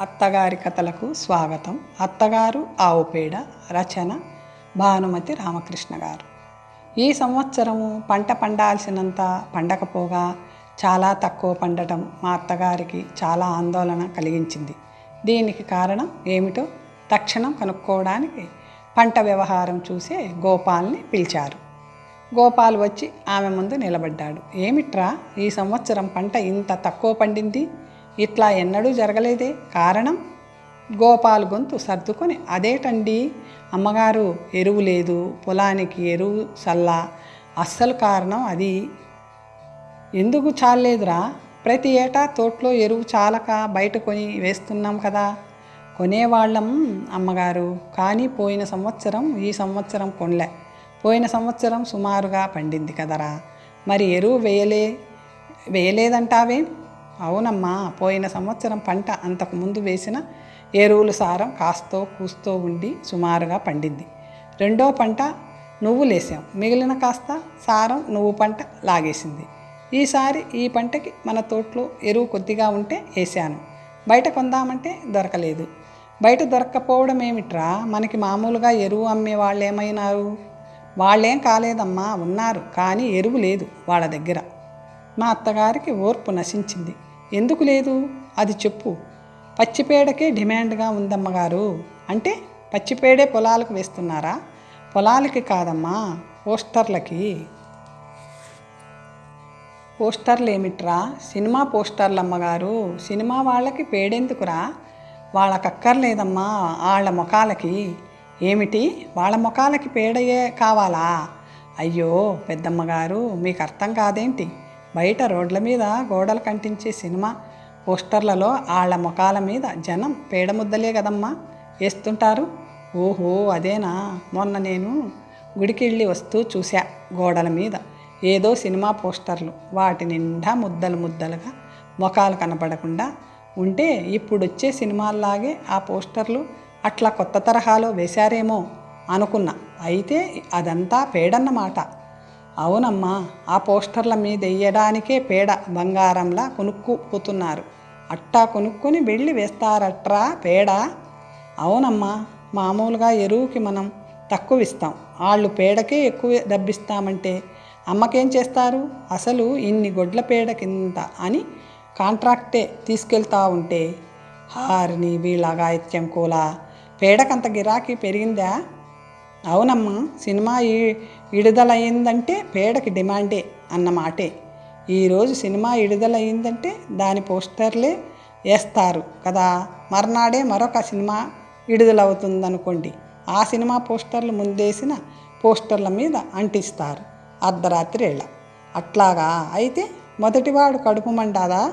అత్తగారి కథలకు స్వాగతం. అత్తగారు ఆవుపేడ రచన భానుమతి రామకృష్ణ గారు. ఈ సంవత్సరము పంట పండాల్సినంత పండకపోగా చాలా తక్కువ పండటం మా అత్తగారికి చాలా ఆందోళన కలిగించింది. దీనికి కారణం ఏమిటో తక్షణం కనుక్కోవడానికి పంట వ్యవహారం చూసే గోపాల్ని పిలిచారు. గోపాల్ వచ్చి ఆమె ముందు నిలబడ్డాడు. ఏమిట్రా ఈ సంవత్సరం పంట ఇంత తక్కువ పండింది? ఇట్లా ఎన్నడూ జరగలేదే. కారణం? గోపాల్ గొంతు సర్దుకొని అదేటండి? అమ్మగారు ఎరువు లేదు. పొలానికి ఎరువు చల్ల అస్సలు కారణం అది. ఎందుకు చాలేదురా ప్రతి ఏటా తోటలో ఎరువు చాలక బయట కొని వేస్తున్నాం కదా. కొనేవాళ్ళం అమ్మగారు. కానీ పోయిన సంవత్సరం ఈ సంవత్సరం కొనలే. పోయిన సంవత్సరం సుమారుగా పండింది కదరా. మరి ఎరువు వేయలే వేయలేదంటావేం? అవునమ్మా పోయిన సంవత్సరం పంట అంతకుముందు వేసిన ఎరువులు సారం కాస్తో కూస్తో ఉండి సుమారుగా పండింది రెండో పంట నువ్వు లేసాం మిగిలిన కాస్త సారం నువ్వు పంట లాగేసింది. ఈసారి ఈ పంటకి మన తోటలో ఎరువు కొద్దిగా ఉంటే వేసాను. బయట కొందామంటే దొరకలేదు. బయట దొరక్కపోవడం ఏమిట్రా మనకి మామూలుగా ఎరువు అమ్మే వాళ్ళు ఏమైనారు వాళ్ళేం కాలేదమ్మా ఉన్నారు కానీ ఎరువు లేదు వాళ్ళ దగ్గర. మా అత్తగారికి ఓర్పు నశించింది. ఎందుకు లేదు? అది చెప్పు. పచ్చిపేడకే డిమాండ్గా ఉందమ్మగారు. అంటే పచ్చిపేడే పొలాలకు వేస్తున్నారా? పొలాలకి కాదమ్మా పోస్టర్లకి. పోస్టర్లు ఏమిట్రా సినిమా పోస్టర్లు అమ్మగారు సినిమా వాళ్ళకి పేడెందుకురా? వాళ్ళకక్కర్లేదమ్మా వాళ్ళ ముఖాలకి. ఏమిటి? వాళ్ళ ముఖాలకి పేడయే కావాలా? అయ్యో పెద్దమ్మగారు మీకు అర్థం కాదేంటి? బయట రోడ్ల మీద గోడలు కంటించే సినిమా పోస్టర్లలో వాళ్ళ ముఖాల మీద జనం పేడ ముద్దలే కదమ్మా వేస్తుంటారు ఓహో అదేనా? మొన్న నేను గుడికి వెళ్ళి వస్తూ చూశా గోడల మీద ఏదో సినిమా పోస్టర్లు. వాటి నిండా ముద్దలు ముద్దలుగా ముఖాలు కనపడకుండా ఉంటే ఇప్పుడు వచ్చే సినిమాల్లాగే ఆ పోస్టర్లు అట్లా కొత్త తరహాలో వేశారేమో అనుకున్నా. అయితే అదంతా పేడన్నమాట. అవునమ్మా ఆ పోస్టర్ల మీద వేయడానికే పేడ బంగారంలా కొనుక్కుపోతున్నారు. అట్టా కొనుక్కొని వెళ్ళి వేస్తారట్రా పేడ? అవునమ్మా మామూలుగా ఎరువుకి మనం తక్కువ ఇస్తాం వాళ్ళు పేడకే ఎక్కువ డబ్బిస్తామంటే అమ్మకేం చేస్తారు? అసలు ఇన్ని గొడ్ల పేడ కింద అని కాంట్రాక్టే తీసుకెళ్తా ఉంటే హారిని వీళ్ళ గాయత్యం కూలా పేడకంత గిరాకీ పెరిగిందా? అవునమ్మా సినిమా ఈ- విడుదలయ్యిందంటే పేడకి డిమాండే అన్నమాటే ఈరోజు సినిమా విడుదలయ్యిందంటే దాని పోస్టర్లే వేస్తారు కదా. మర్నాడే మరొక సినిమా విడుదలవుతుందనుకోండి. ఆ సినిమా పోస్టర్లు ముందేసిన పోస్టర్ల మీద అంటిస్తారు అర్ధరాత్రి వేళ. అట్లాగా అయితే మొదటివాడు కడుపు మండాదా?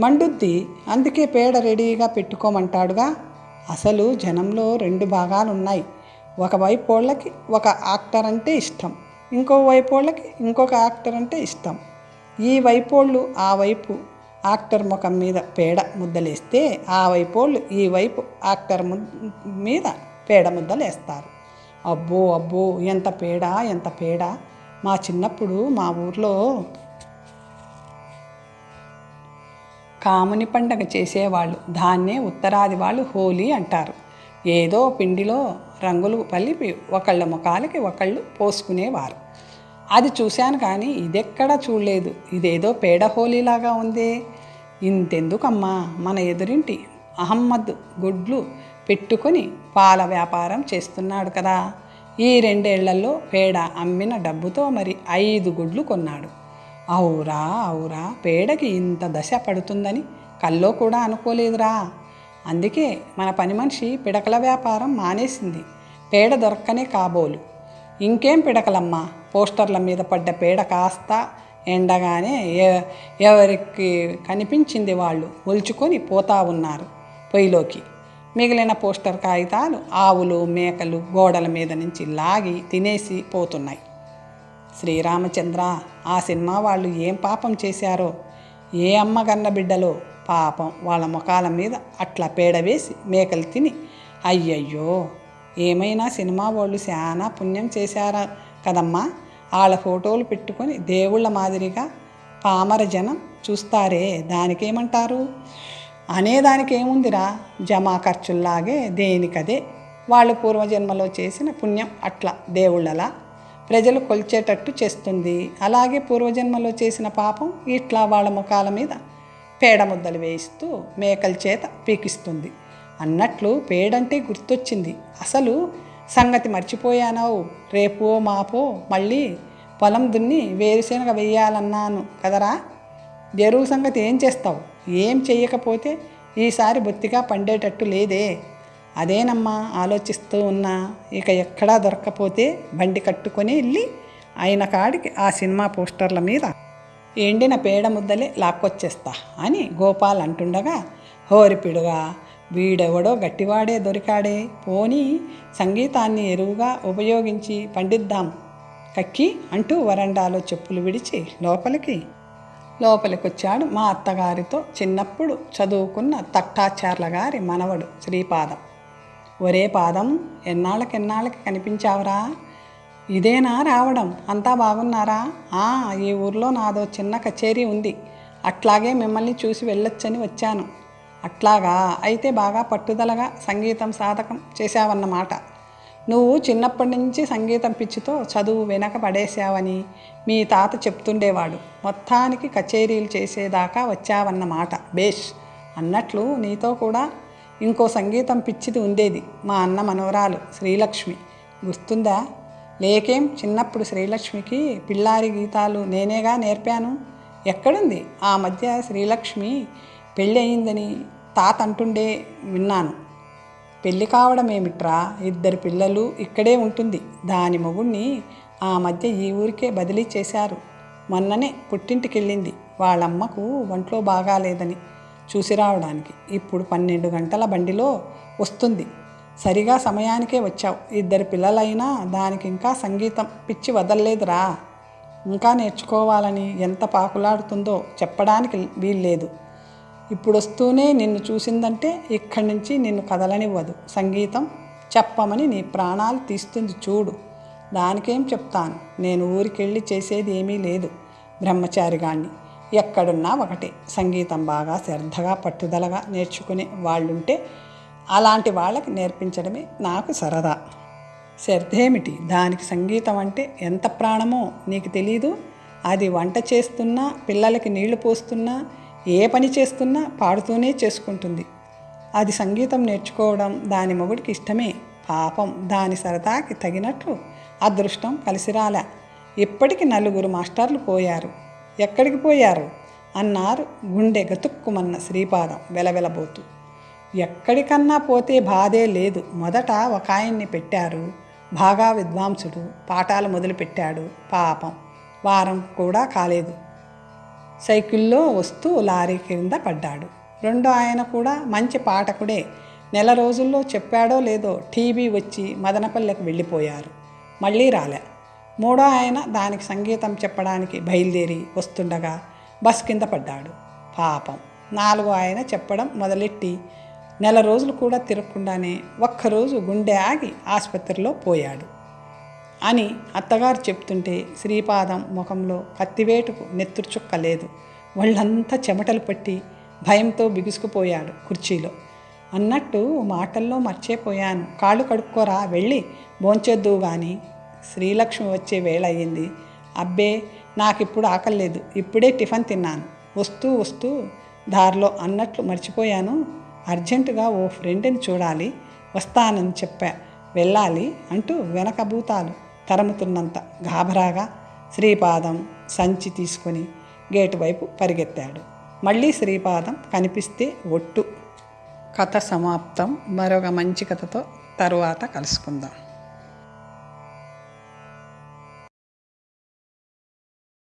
మండుద్ది. అందుకే పేడ రెడీగా పెట్టుకోమంటాడుగా. అసలు జనంలో రెండు భాగాలు ఒకవైపు ఒక వైపు వాళ్ళకి ఒక యాక్టర్ అంటే ఇష్టం ఇంకో వైపు వాళ్ళకి ఇంకొక యాక్టర్ అంటే ఇష్టం. ఈ వైపు వాళ్ళు ఆ వైపు యాక్టర్ ముఖం మీద పేడ ముద్దలేస్తే ఆ వైపు వాళ్ళు ఈ వైపు యాక్టర్ మీద పేడ ముద్దలు వేస్తారు అబ్బో అబ్బో ఎంత పేడ ఎంత పేడ. మా చిన్నప్పుడు మా ఊర్లో కాముని పండగ చేసేవాళ్ళు దాన్నే ఉత్తరాది వాళ్ళు హోలీ అంటారు. ఏదో పిండిలో రంగులు కలిపి ఒకళ్ళ ముఖాలకి ఒకళ్ళు పోసుకునేవారు. అది చూశాను కానీ ఇదెక్కడా చూడలేదు. ఇదేదో పేడ హోలీలాగా ఉందే. ఇంతెందుకమ్మా? మన ఎదురింటి అహమ్మద్ గుడ్లు పెట్టుకొని పాల వ్యాపారం చేస్తున్నాడు కదా. ఈ రెండేళ్ళలో పేడ అమ్మిన డబ్బుతో మరి ఐదు గుడ్లు కొన్నాడు. అవురా అవురా పేడకి ఇంత దశ పడుతుందని కల్లో కూడా అనుకోలేదురా. అందుకే మన పని మనిషి పిడకల వ్యాపారం మానేసింది. పేడ దొరక్కనే కాబోలు. ఇంకేం పిడకలమ్మా? పోస్టర్ల మీద పడ్డ పేడ కాస్త ఎండగానే ఎ- ఎవరికి కనిపించింది వాళ్ళు ఒలుచుకొని పోతా ఉన్నారు పొయ్యిలోకి. మిగిలిన పోస్టర్ కాగితాలు ఆవులు మేకలు గోడల మీద నుంచి లాగి తినేసి పోతున్నాయి. శ్రీరామచంద్ర ఆ సినిమా వాళ్ళు ఏం పాపం చేశారో? ఏ అమ్మగన్న బిడ్డలో? పాపం వాళ్ళ ముఖాల మీద అట్లా పేడ వేసి మేకలు తిని అయ్యయ్యో ఏమైనా సినిమా వాళ్ళు చాలా పుణ్యం చేశారా కదమ్మా? వాళ్ళ ఫోటోలు పెట్టుకొని దేవుళ్ళ మాదిరిగా పామర జనం చూస్తారే దానికేమంటారు? అనేదానికి ఏముందిరా జమా ఖర్చుల్లాగే దేనికదే. వాళ్ళు పూర్వజన్మలో చేసిన పుణ్యం అట్లా దేవుళ్ళలా. ప్రజలు కొల్చేటట్టు చేస్తుంది. అలాగే పూర్వజన్మలో చేసిన పాపం ఇట్లా వాళ్ళ ముఖాల మీద పేడ ముద్దలు వేయిస్తూ మేకల చేత పీకిస్తుంది. అన్నట్లు పేడంటే గుర్తొచ్చింది. అసలు సంగతి మర్చిపోయానవు. రేపో మాపో మళ్ళీ పొలం దున్ని వేరుశనగ వేయాలన్నాను కదరా? ఎరువు సంగతి ఏం చేస్తావు? ఏం చెయ్యకపోతే ఈసారి బొత్తిగా పండేటట్టు లేదే. అదేనమ్మా ఆలోచిస్తూ ఉన్నా. ఇక ఎక్కడా దొరక్కపోతే బండి కట్టుకొని వెళ్ళి ఆయన కాడికి ఆ సినిమా పోస్టర్ల మీద ఎండిన పేడ ముద్దలే లాక్కొచ్చేస్తా అని గోపాల్ అంటుండగా హోరిపిడుగా వీడెవడో గట్టివాడే దొరికాడే పోనీ సంగీతాన్ని ఎరువుగా ఉపయోగించి పండిద్దాం కక్కి అంటూ వరండాలో చెప్పులు విడిచి లోపలికి లోపలికొచ్చాడు మా అత్తగారితో చిన్నప్పుడు చదువుకున్న తట్టాచార్ల గారి మనవడు శ్రీపాదం. ఒరే పాదం ఎన్నాళ్ళకెన్నాళ్ళకి కనిపించావురా? ఇదేనా రావడం? అంతా బాగున్నారా? ఆ ఈ ఊర్లో నాదో చిన్న కచేరీ ఉంది. అట్లాగే మిమ్మల్ని చూసి వెళ్ళొచ్చని వచ్చాను. అట్లాగా? అయితే బాగా పట్టుదలగా సంగీతం సాధకం చేశావన్నమాట. నువ్వు చిన్నప్పటి నుంచి సంగీతం పిచ్చితో చదువు వెనక పడేశావని మీ తాత చెప్తుండేవాడు. మొత్తానికి కచేరీలు చేసేదాకా వచ్చావన్నమాట. బేష్! అన్నట్లు నీతో కూడా ఇంకో సంగీతం పిచ్చిది ఉండేది మా అన్న మనవరాలు శ్రీలక్ష్మి. గుర్తుందా? లేకేం చిన్నప్పుడు శ్రీలక్ష్మికి పిల్లారి గీతాలు నేనేగా నేర్పాను? ఎక్కడుంది? ఆ మధ్య శ్రీలక్ష్మి పెళ్ళి అయిందని తాత అంటుండే విన్నాను. పెళ్ళి కావడం ఏమిట్రా ఇద్దరు పిల్లలు ఇక్కడే ఉంటుంది. దాని మొగుణ్ణి ఆ మధ్య ఈ ఊరికే బదిలీ చేశారు. మొన్ననే పుట్టింటికి వెళ్ళింది వాళ్ళమ్మకు ఒంట్లో బాగాలేదని చూసి రావడానికి ఇప్పుడు పన్నెండు గంటల బండిలో వస్తుంది. సరిగా సమయానికే వచ్చావు. ఇద్దరు పిల్లలైనా దానికి ఇంకా సంగీతం పిచ్చి వదలలేదురా. ఇంకా నేర్చుకోవాలని ఎంత పాకులాడుతుందో చెప్పడానికి వీల్లేదు. ఇప్పుడు వస్తూనే నిన్ను చూసిందంటే ఇక్కడి నుంచి నిన్ను కదలనివ్వదు. సంగీతం చెప్పమని నీ ప్రాణాలు తీస్తుంది చూడు. దానికేం చెప్తాను? నేను ఊరికెళ్ళి చేసేది ఏమీ లేదు బ్రహ్మచారిగాణ్ణి. ఎక్కడున్నా ఒకటే. సంగీతం బాగా శ్రద్ధగా పట్టుదలగా నేర్చుకునే వాళ్ళుంటే అలాంటి వాళ్ళకి నేర్పించడమే నాకు సరదా. శ్రద్ధేమిటి? దానికి సంగీతం అంటే ఎంత ప్రాణమో నీకు తెలీదు? అది వంట చేస్తున్నా పిల్లలకి నీళ్ళు పోస్తున్నా ఏ పని చేస్తున్నా పాడుతూనే చేసుకుంటుంది. అది సంగీతం నేర్చుకోవడం దాని మొగుడికి ఇష్టమే. పాపం దాని సరదాకి తగినట్లు అదృష్టం కలిసిరాలే ఇప్పటికి నలుగురు మాస్టర్లు పోయారు. ఎక్కడికి పోయారు? అన్నారు గుండె గతుక్కుమన్న శ్రీపాదం వెలవెలబోతూ. ఎక్కడికన్నా పోతే బాధే లేదు. మొదట ఒక ఆయన్ని పెట్టారు. బాగా విద్వాంసుడు పాఠాలు మొదలుపెట్టాడు. పాపం. వారం కూడా కాలేదు. సైకిల్లో వస్తూ లారీ కింద పడ్డాడు. రెండో ఆయన కూడా మంచి పాఠకుడే. నెల రోజుల్లో చెప్పాడో లేదో టీవీ వచ్చి మదనపల్లెకు వెళ్ళిపోయారు. మళ్ళీ రాలే. మూడో ఆయన దానికి సంగీతం చెప్పడానికి బయలుదేరి వస్తుండగా బస్ కింద పడ్డాడు. పాపం. నాలుగో ఆయన చెప్పడం మొదలెట్టి నెల రోజులు కూడా తిరగకుండానే ఒక్కరోజు గుండె ఆగి ఆసుపత్రిలో పోయాడు అని అత్తగారు చెప్తుంటే శ్రీపాదం ముఖంలో కత్తివేటుకు నెత్తురు లేదు. వాళ్ళంతా చెమటలు పట్టి భయంతో బిగుసుకుపోయాడు కుర్చీలో. అన్నట్టు మాటల్లో మర్చిపోయాను. కాళ్ళు కడుక్కోరా వెళ్ళి భోంచేద్దు కానీ శ్రీలక్ష్మి వచ్చే వేళ అయ్యింది. అబ్బే నాకిప్పుడు ఆకలేదు ఇప్పుడే టిఫిన్ తిన్నాను. వస్తూ వస్తూ దారిలో అన్నట్లు మర్చిపోయాను. అర్జెంటుగా ఓ ఫ్రెండ్ని చూడాలి వస్తానని చెప్పా. వెళ్ళాలి అంటూ వెనక భూతాలు తరుముతున్నంత గాభరాగా శ్రీపాదం సంచి తీసుకొని గేటు వైపు పరిగెత్తాడు. మళ్ళీ శ్రీపాదం కనిపిస్తే ఒట్టు. కథ సమాప్తం. మరొక మంచి కథతో తరువాత కలుసుకుందాం.